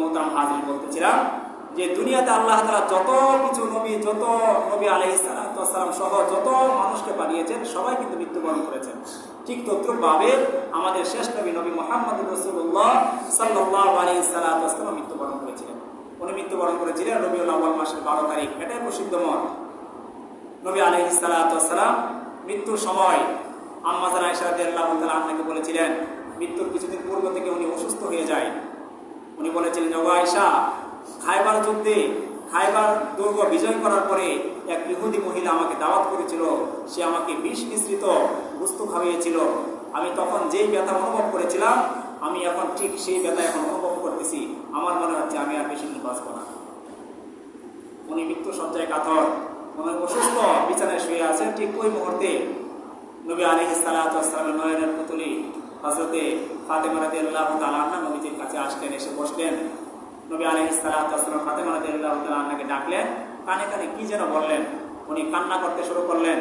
মোহতারাম হাজির বলতেছিলাম যে দুনিয়াতে আল্লাহ তালা যত কিছু নবী, যত নবী আলহ সালাম সহ যত মানুষকে পাঠিয়েছেন, সবাই কিন্তু মৃত্যুবরণ করেছেন। ঠিক তদ্রুপভাবে আমাদের শেষ নবী নবী মোহাম্মদ রসুল্লাহ সাল্লাহ আলী সাল্লাম মৃত্যুবরণ করেছিলেন। উনি মৃত্যুবরণ করেছিলেন রবিউল আব্বাল মাসের বারো তারিখ, এটাই প্রসিদ্ধ মত নবী আলহ সালাম মৃত্যুর সময় আম্মাজান আয়সাদ আল্লাহ আপনাকে বলেছিলেন, মৃত্যুর কিছুদিন পূর্ব থেকে উনি অসুস্থ হয়ে যায়। উনি বলেছিলেন ও আয়সা খাইবার যুদ্ধে খাইবার দুর্গ বিজয় করার পরে এক ইহুদি মহিলা আমাকে দাওয়াত করেছিল। সে আমাকে বিষ মিশ্রিত বস্তু খাইয়েছিল। আমি তখন যেই ব্যথা অনুভব করেছিলাম, আমি এখন ঠিক সেই ব্যথা এখন অনুভব করতেছি। আমার মনে হচ্ছে আমি আর বেশি দিন বাঁচব না। উনি মৃত্যু সজ্জায় কাতর উনি অসুস্থ বিছানায় শুয়ে আছেন ঠিক ওই মুহূর্তে। নবী আলী সালাতামের নয়নের পুতুলি হজরতে ফাতেমা রাদি আল্লাহ নবীজির কাছে আসলেন, এসে বসলেন। নবী আলী সালাতাম ফাতেমা রাদি আল্লাহ তালাকে ডাকলেন, কানে কানে কি যেন বললেন। উনি কান্না করতে শুরু করলেন,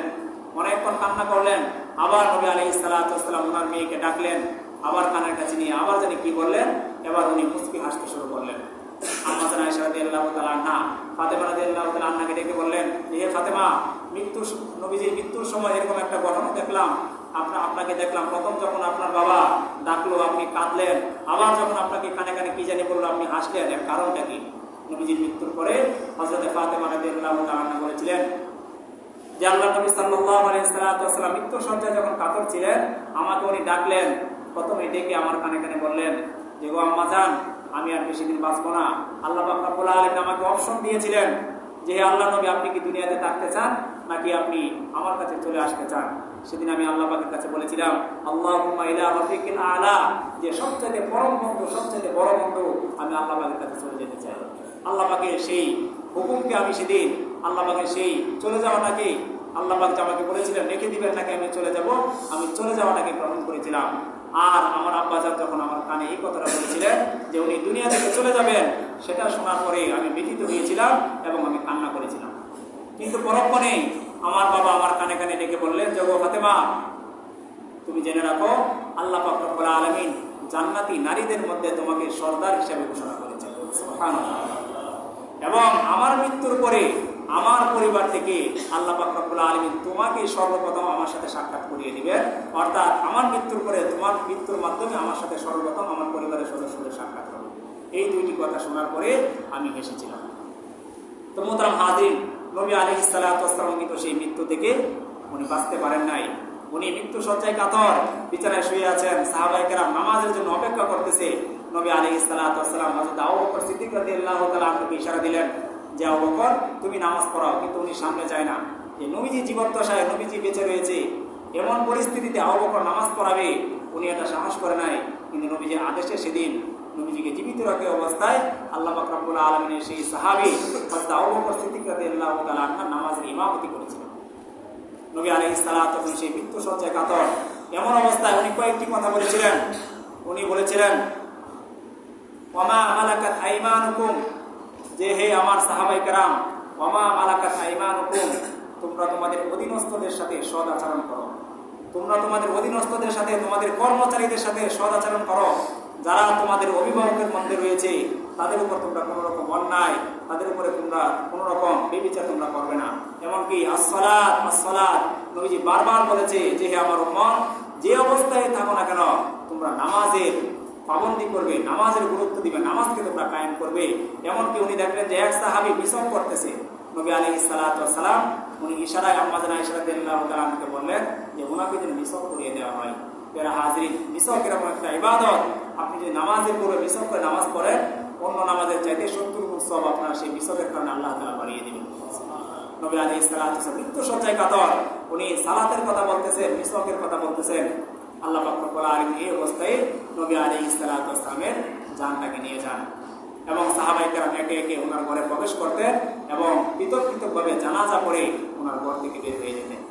অনেকক্ষণ কান্না করলেন। আবার নবী আলী সালাতাম ওনার মেয়েকে ডাকলেন, আবার কানের কাছে নিয়ে আবার জানি কি বললেন, এবার উনি মুসকি হাসতে শুরু করলেন। রাদি আল্লাহ ফাতেমা রাদি আল্লাহ ডেকে বললেন হে ফাতেমা, মৃত্যুর নবীজির মৃত্যুর সময় এরকম একটা ঘটনা দেখলাম। আপনার আপনাকে দেখলাম, প্রথম যখন আপনার বাবা ডাকলো, আপনি কাঁদলেন, আবার যখন আপনাকে কানে কানে কি জানি বলল, আপনি হাসলেন, এর কারণটা কি? নবীজির মৃত্যুর পরে হজরতে ফাতেমা বলেছিলেন যে আল্লাহ নবী সাল্লাহ আলাইসালাম মৃত্যু সজ্জায় যখন কাতর ছিলেন, আমাকে উনি ডাকলেন। প্রথমে ডেকে আমার কানে কানে বললেন যে গো আম্মা যান আমি আর বেশি দিন বাঁচবো না। আল্লাহ বাবুল আলম আমাকে অপশন দিয়েছিলেন যে আল্লাহ নবী, আপনি কি দুনিয়াতে থাকতে চান? নাকি আপনি আমার কাছে চলে আসতে চান? সেদিন আমি আল্লাহ পাকের কাছে বলেছিলাম আল্লাহ আলা যে সবচেয়ে পরম বন্ধু সবচেয়ে বড় বন্ধু, আমি আল্লাহ পাকের কাছে চলে যেতে চাই। আল্লাহ পাকের সেই হুকুমকে আমি সেদিন, আল্লাহ পাকের সেই চলে যাওয়াটাকে আল্লাহ পাক আমাকে বলেছিলেন, রেখে দিবেন নাকি আমি চলে যাব? আমি চলে যাওয়াটাকে গ্রহণ করেছিলাম। আর আমার আব্বাজান যখন আমার কানে এই কথাটা বলেছিলেন যে উনি দুনিয়া থেকে চলে যাবেন, সেটা শোনার পরে আমি ব্যথিত হয়েছিলাম এবং আমি কিন্তু পরক্ষণে আমার বাবা আমার কানে কানে ডেকে বললেন যে গো ফাতেমা, তুমি জেনে রাখো, আল্লাহ পাকরবুল আলমিন জান্নাতি নারীদের মধ্যে তোমাকে সর্দার হিসাবে ঘোষণা করেছেন। এবং আমার মৃত্যুর পরে আমার পরিবার থেকে আল্লাহ পাকরবুল আলমিন তোমাকে সর্বপ্রথম আমার সাথে সাক্ষাৎ করিয়ে দিবেন। অর্থাৎ আমার মৃত্যুর পরে তোমার মৃত্যুর মাধ্যমে আমার সাথে সর্বপ্রথম আমার পরিবারের সদস্যদের সাক্ষাৎ হবে। এই দুইটি কথা শোনার পরে আমি হেসেছিলাম। তো মোতারাম হাজির নবী আলী ইসালাতাম কিন্তু সেই মৃত্যু থেকে উনি বাঁচতে পারেন নাই। উনি মৃত্যু সজ্জায় কাতর, বিছানায় শুয়ে আছেন। সাহাবাহিকেরাম নামাজের জন্য অপেক্ষা করতেছে। নবী আলী ইসালাতাম হজরত আবু আল্লাহ তালা আপনাকে ইশারা দিলেন, যে আবু বকর, তুমি নামাজ পড়াও, কিন্তু উনি সামনে যায় না। যে নবীজি জীবদ্দশায় নবীজি বেঁচে রয়েছে। এমন পরিস্থিতিতে আবু নামাজ পড়াবে, উনি এটা সাহস করে নাই। কিন্তু নবীজির আদেশে সেদিন নবীজিকে জীবিত রাখে অবস্থায় আল্লাহ বাকরাবুল আলমিনের সেই সাহাবি হজরত আবু বকর সিদ্দিক রাদি আল্লাহ নামাজের ইমামতি করেছিলেন। নবী আলী ইসালাত তখন সেই মৃত্যু সজ্জায় কাতর। এমন অবস্থায় উনি কয়েকটি কথা বলেছিলেন। উনি বলেছিলেন, ওমা মালাকাত আইমান হুকুম যে, হে আমার সাহাবাই কারাম, ওমা মালাকাত আইমান হুকুম তোমরা তোমাদের অধীনস্থদের সাথে সদ আচরণ করো। তোমরা তোমাদের অধীনস্থদের সাথে তোমাদের কর্মচারীদের সাথে সদ আচরণ করো। যারা তোমাদের অভিভাবকের মধ্যে রয়েছে, তাদের উপর তোমরা কোনো রকম অন্যায়, তাদের উপরে তোমরা কোনো রকম বেবিচার তোমরা করবে না। এমনকি আসলাদ নবীজি বারবার বলেছে যে, হে আমার মন যে অবস্থায় থাকো না কেন, তোমরা নামাজের পাবন্দি করবে, নামাজের গুরুত্ব দিবে, নামাজকে তোমরা কায়েম করবে। এমনকি উনি দেখলেন যে এক সাহাবি মিশন করতেছে। নবী আলী সালাম, উনি ইশারায়, আম্মাজানা ইশারাতে বললেন যে, ওনাকে যেন মিশন করিয়ে দেওয়া হয়। এরা হাজির এরকম একটা ইবাদত। আপনি যদি নামাজের পূর্বে মিশক করে নামাজ পড়েন অন্য নামাজের চাইতে সত্তর সব আপনার সেই মিশকের কারণে আল্লাহ তালা বাড়িয়ে দিবেন। নবী আলী ইসলাম মৃত্যু সজ্জায় কাতর। উনি সালাতের কথা বলতেছেন মিশকের কথা বলতেছেন। আল্লাহ পাকরবুল আলম এই অবস্থায় নবী আলী ইসলামের জানটাকে নিয়ে যান এবং সাহাবাই কেরাম একে একে ওনার ঘরে প্রবেশ করতেন এবং পৃথক পৃথকভাবে জানাজা করে ওনার ঘর থেকে বের হয়ে যেতেন।